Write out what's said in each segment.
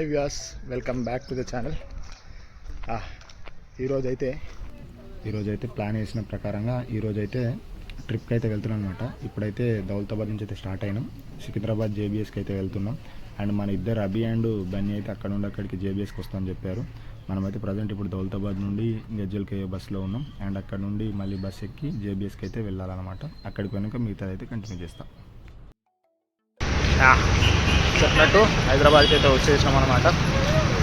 Hi Vyas welcome back to the channel ఈరోజైతే ఈరోజైతే plan చేసిన ప్రకారంగా ఈరోజైతే ట్రిప్కి అయితే వెళ్తున్నాం అనమాట ఇప్పుడైతే దౌలతాబాద్ నుంచి అయితే స్టార్ట్ అయినాం. సికింద్రాబాద్ జేబీఎస్కి అయితే వెళ్తున్నాం. అండ్ మన ఇద్దరు అభి అండ్ బన్నీ అయితే అక్కడ నుండి అక్కడికి జేబీఎస్కి వస్తామని చెప్పారు. మనమైతే ప్రజెంట్ ఇప్పుడు దౌలతాబాద్ నుండి గజ్జల్కి బస్సులో ఉన్నాం. అండ్ అక్కడ నుండి మళ్ళీ బస్ ఎక్కి జేబీఎస్కి అయితే వెళ్ళాలన్నమాట. అక్కడికి వెనుక మిగతాది అయితే కంటిన్యూ చేస్తాం చెప్పినట్టు హైదరాబాద్కి అయితే వచ్చేసినాం అనమాట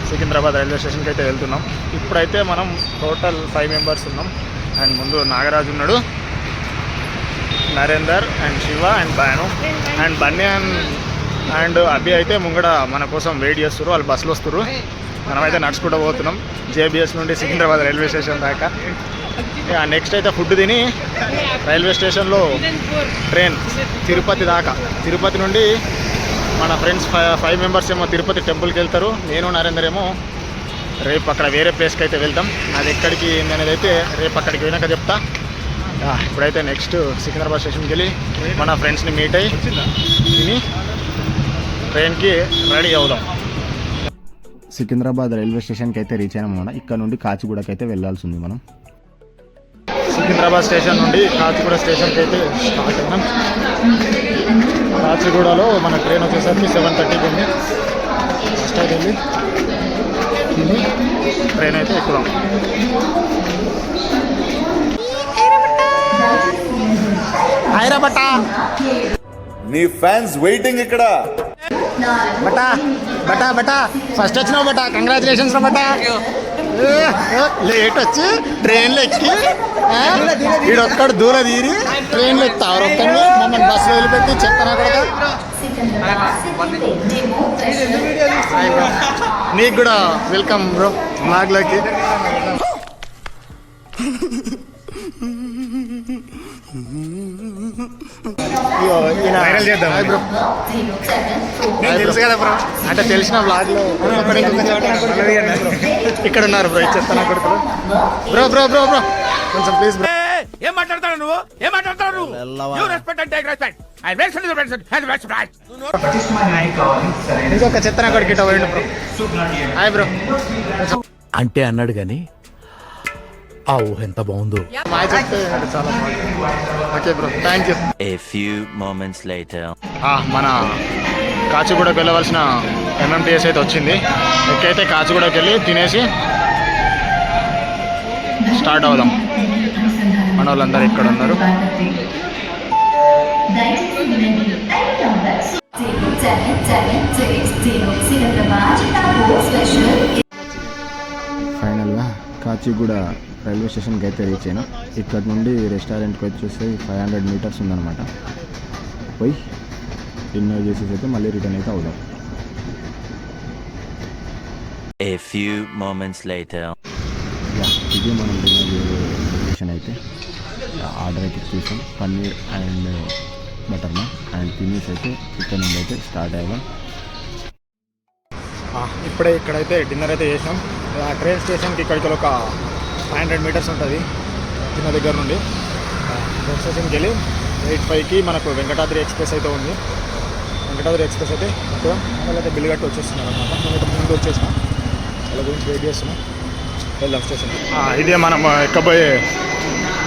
సికింద్రాబాద్ రైల్వే స్టేషన్కి అయితే వెళ్తున్నాం. ఇప్పుడైతే మనం టోటల్ ఫైవ్ మెంబర్స్ ఉన్నాం. అండ్ ముందు నాగరాజు ఉన్నాడు. Narender and Shiva and Bhanu and Bunny and and Abhi అయితే ముంగడ మన కోసం వెయిట్ చేస్తారు వాళ్ళు బస్సులు వస్తారు మనమైతే నడుచుకుంటూ పోతున్నాం. జేబీఎస్ నుండి సికింద్రాబాద్ రైల్వే స్టేషన్ దాకా. నెక్స్ట్ అయితే ఫుడ్ తిని రైల్వే స్టేషన్లో ట్రైన్ తిరుపతి దాకా. తిరుపతి నుండి మన ఫ్రెండ్స్ ఫైవ్ ఫైవ్ మెంబర్స్ ఏమో తిరుపతి టెంపుల్కి వెళ్తారు. నేను నరేందర్ ఏమో రేపు అక్కడ వేరే ప్లేస్కి అయితే వెళ్తాం అది ఎక్కడికి అనేది అయితే రేపు అక్కడికి పోయినాక చెప్తా. ఆ, ఇప్పుడైతే నెక్స్ట్ సికింద్రాబాద్ స్టేషన్కి వెళ్ళి మన ఫ్రెండ్స్ని మీట్ అయ్యి తిని ట్రైన్కి రెడీ అవుదాం. సికింద్రాబాద్ రైల్వే స్టేషన్కి అయితే రీచ్ అయినాం మనం. ఇక్కడ నుండి కాచిగూడకి అయితే వెళ్ళాల్సి ఉంది మనం. సికింద్రాబాద్ స్టేషన్ నుండి కాచిగూడ స్టేషన్కి అయితే స్టార్ట్ అయినాం. కాచిగూడలో మన ట్రైన్ వచ్చేసరికి సెవెన్ థర్టీకి ఉంది ఫస్ట్ అయితే వెళ్ళి తిని ట్రైన్ అయితే ఎక్కుదాం. బట్టా నీ ఫ్యాన్స్ వెయిటింగ్ ఇక్కడ. బట్టా బట్టా బట్టా ఫస్ట్ వచ్చినావు బట్టా కంగ్రాచులేషన్స్ రా బట్టా లేట్ వచ్చి ట్రైన్లో ఎక్కి ఈడొక్కడు దూరం తీరి ట్రైన్లో ఎక్కుతావు ఒక్కడిని? మమ్మల్ని బస్సులో వదిలిపెట్టి చెప్తాను కూడా నీకు కూడా వెల్కమ్ బ్రో నాగ్లోకి తెలుసు కదా బ్రో అంటే తెలిసిన బ్లాగ్లో ఇక్కడ ఉన్నారు బ్రో ఇచ్చేస్తాను కొడుకులు బ్రో బ్రో బ్రో బ్రో కొంచెం ప్లీజ్ బ్రో ఏం మాట్లాడతాడు నువ్వు? ఏం మాట్లాడతాడు నువ్వు? You respect and take respect ఇంకొక చెత్తన కొడుకు హాయ్ బ్రో అంటే అన్నాడు గాని ఆ ఊహ ఎంత బాగుందో. మా చెప్తే అంటే చాలా okay bro thank you A few moments later. మన కాచిగూడకు వెళ్ళవలసిన ఎంఎంటీఎస్ అయితే వచ్చింది. ఎక్కైతే కాచిగూడకి వెళ్ళి తినేసి స్టార్ట్ అవుదాం. మన వాళ్ళందరూ ఇక్కడ ఉన్నారు. కాచిగూడ రైల్వే స్టేషన్కి అయితే రీచ్ అయినా. ఇక్కడ నుండి రెస్టారెంట్కి వచ్చేసి ఫైవ్ హండ్రెడ్ మీటర్స్ ఉందన్నమాట. పోయి డిన్నర్ చేసేసి అయితే మళ్ళీ రిటర్న్ అయితే అవుదాం. A few moments later. ఇది మనం డిన్నర్ లొకేషన్ అయితే. ఆర్డర్ అయితే చేసాం. Paneer and butter naan and తినేసి అయితే ఇక్కడ నుండి అయితే స్టార్ట్ అయ్యాం. ఇప్పుడే ఇక్కడైతే డిన్నర్ అయితే చేసాం. ట్రైన్ స్టేషన్కి ఇక్కడికి ఒక ఫైవ్ హండ్రెడ్ మీటర్స్ ఉంటుంది చిన్న దగ్గర నుండి. ట్రైన్ స్టేషన్కి వెళ్ళి ఎయిట్ ఫైవ్కి మనకు వెంకటాద్రి ఎక్స్ప్రెస్ అయితే ఉంది. వెంకటాద్రి ఎక్స్ప్రెస్ అయితే ఇక్కడ వాళ్ళైతే బిల్లు కట్టి వచ్చేస్తున్నారు అనమాట నేనైతే ముందు వచ్చేసిన. వాళ్ళ గురించి వెయిట్ చేస్తున్నాం. వెళ్దాం స్టేషన్ ఇదే మనం ఎక్కబోయే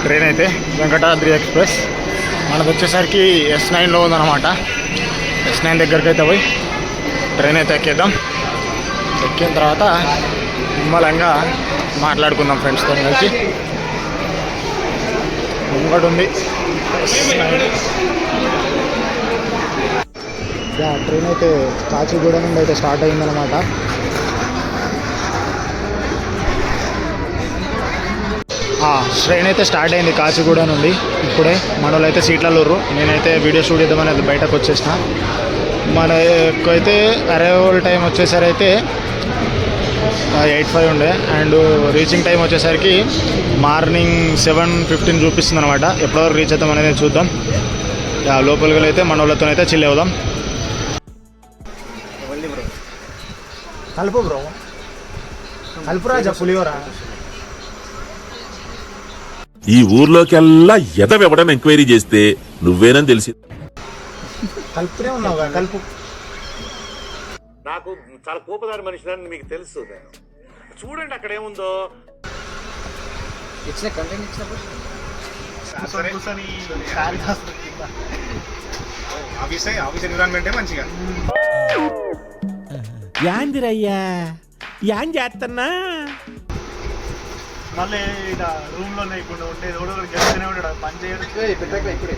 ట్రైన్ అయితే వెంకటాద్రి ఎక్స్ప్రెస్. మనకు వచ్చేసరికి ఎస్ నైన్లో ఉందన్నమాట. ఎస్ నైన్ దగ్గరికి అయితే పోయి ట్రైన్ అయితే ఎక్కేద్దాం. ఎక్కిన తర్వాత నిమ్మలంగా మాట్లాడుకుందాం ఫ్రెండ్స్తో కలిసి. ముంగడు ఉంది. ట్రైన్ అయితే కాచిగూడ నుండి అయితే స్టార్ట్ అయిందనమాట ట్రైన్ అయితే స్టార్ట్ అయింది కాచిగూడ నుండి. ఇప్పుడే మనోళ్ళు అయితే సీట్లలో ఉర్రు నేనైతే వీడియో షూట్ చేద్దామని అది బయటకు వచ్చేసిన. మనకైతే అరైవల్ టైం వచ్చేసరి అయితే ఎయిట్ ఫైవ్ ఉండే. అండ్ రీచింగ్ టైం వచ్చేసరికి మార్నింగ్ సెవెన్ ఫిఫ్టీన్ చూపిస్తుంది అనమాట ఎప్పటివరకు రీచ్ అవుతాం అనేది చూద్దాం. యా, లోపలికి అయితే మన వాళ్ళతో అయితే చిల్ అవుదాం. కలుపు బ్రో. కలుపురాజా పులిహోరా. ఈ ఊర్లోకెల్లా ఎదవెవడం ఎంక్వైరీ చేస్తే నువ్వేనని తెలిసి కలుపుతూనే ఉన్నావు కలుపు నాకు చాలా కోపదారి మనిషిని మీకు తెలుసు నేను. చూడండి అక్కడ ఏముందో. ఇచ్చిన కంటెంట్ ఇచ్చినప్పుడు? ఆఫీస్ ఆఫీస్ ఎన్విరాన్మెంటే మంచిగా. యాందిరయ్యా యాన్ చేస్తున్నా మళ్ళీ ఇలా రూమ్లో లేకుండా ఉండేది ఎవడో గెలుస్తూనే ఉంటాడు పని చేయడు. ఇప్పుడే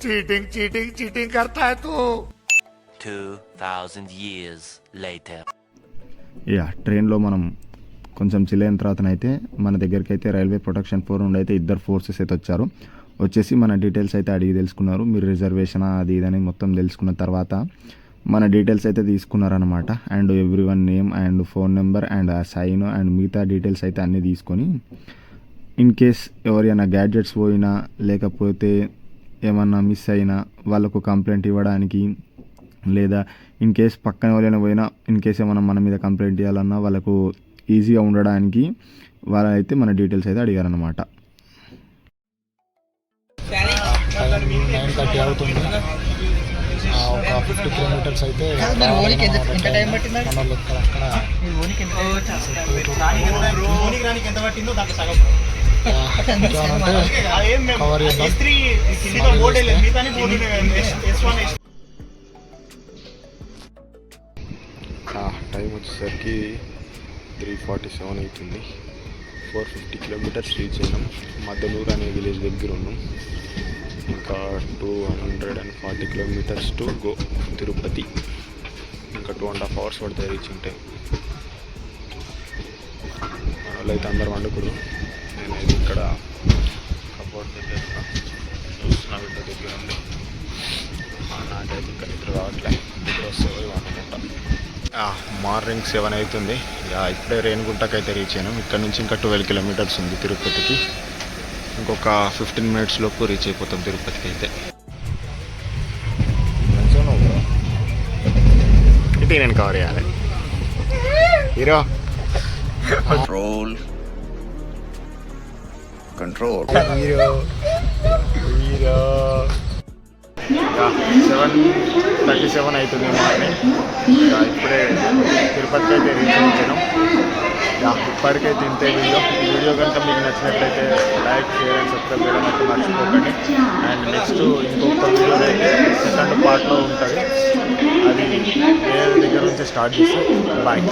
चीटिंग चीटिंग चीटिंग करता है तू 2,000 years later. యా ట్రైన్లో మనం కొంచెం చిల్ అయిన తర్వాతనైతే మన దగ్గరికి అయితే రైల్వే ప్రొటెక్షన్ ఫోర్ నుండి అయితే ఇద్దరు ఫోర్సెస్ అయితే వచ్చారు వచ్చేసి మన డీటెయిల్స్ అయితే అడిగి తెలుసుకున్నారు మీరు రిజర్వేషన్ అది ఇదని మొత్తం తెలుసుకున్న తర్వాత మన డీటెయిల్స్ అయితే తీసుకున్నారనమాట and everyone name and phone number and ఆ సైన్ అండ్ మిగతా డీటెయిల్స్ అయితే అన్నీ తీసుకొని ఇన్ కేస్ ఎవరైనా గ్యాడ్జెట్స్ పోయినా లేకపోతే ఏమన్నా మిస్ అయినా వాళ్ళకు కంప్లైంట్ ఇవ్వడానికి లేదా ఇన్ కేస్ పక్కన ఎవరైనా పోయినా ఇన్ కేస్ ఏమైనా మన మీద కంప్లైంట్ ఇవ్వాలన్నా వాళ్ళకు ఈజీగా ఉండడానికి వాళ్ళైతే మన డీటెయిల్స్ అయితే అడిగారనమాట నైన్ థర్టీ అవుతుంది ఒక ఫిఫ్టీ కిలోమీటర్స్ అయితే అక్కడ కవర్ చేద్దాం. టైం వచ్చేసరికి త్రీ ఫార్టీ సెవెన్ అవుతుంది. ఫోర్ ఫిఫ్టీ కిలోమీటర్స్ రీచ్ అయినాం. మద్దలూరు అనే విలేజ్ దగ్గర ఉన్నాం. ఇంకా two hundred and forty kilometres to go Tirupati. ఇంకా టూ అండ్ హాఫ్ అవర్స్ పడుతుంది రీచింగ్ టైం మన వాళ్ళు అయితే అందరు వండుకుడు నేనైతే ఇక్కడ కబోర్డ్ దగ్గర ఉన్నా. బిడ్డ దగ్గర ఉంది నాకైతే ఇంకా నిద్ర రావట్లే. నిద్ర వస్తే అనుకుంటా మార్నింగ్ సెవెన్ అవుతుంది. ఇక ఇప్పుడే రేణుగుంటకి అయితే రీచ్ అయినాం. ఇక్కడ నుంచి ఇంకా ట్వెల్వ్ కిలోమీటర్స్ ఉంది తిరుపతికి. ఇంకొక ఫిఫ్టీన్ మినిట్స్ లోపు రీచ్ అయిపోతాం తిరుపతికి అయితే. నేను కవర్ చేయాలి? Hero. Role control hero hero seven thirty seven అవుతుంది మార్నింగ్ ఇప్పుడే తిరుపతికి అయితే రీచ్ అయిపోయినాం యా, ఇప్పటికైతే ఇంతే వీడియో ఈ వీడియో కనుక మీకు నచ్చినట్లయితే లైక్ షేర్ అండ్ సబ్స్క్రైబ్ చేయడం అయితే మర్చిపోకండి. అండ్ నెక్స్ట్ ఇంకొక వీడియో అయితే సెకండ్ పార్ట్లో ఉంటుంది. అది వేరే దగ్గర నుంచి స్టార్ట్ చేస్తాం బాయ్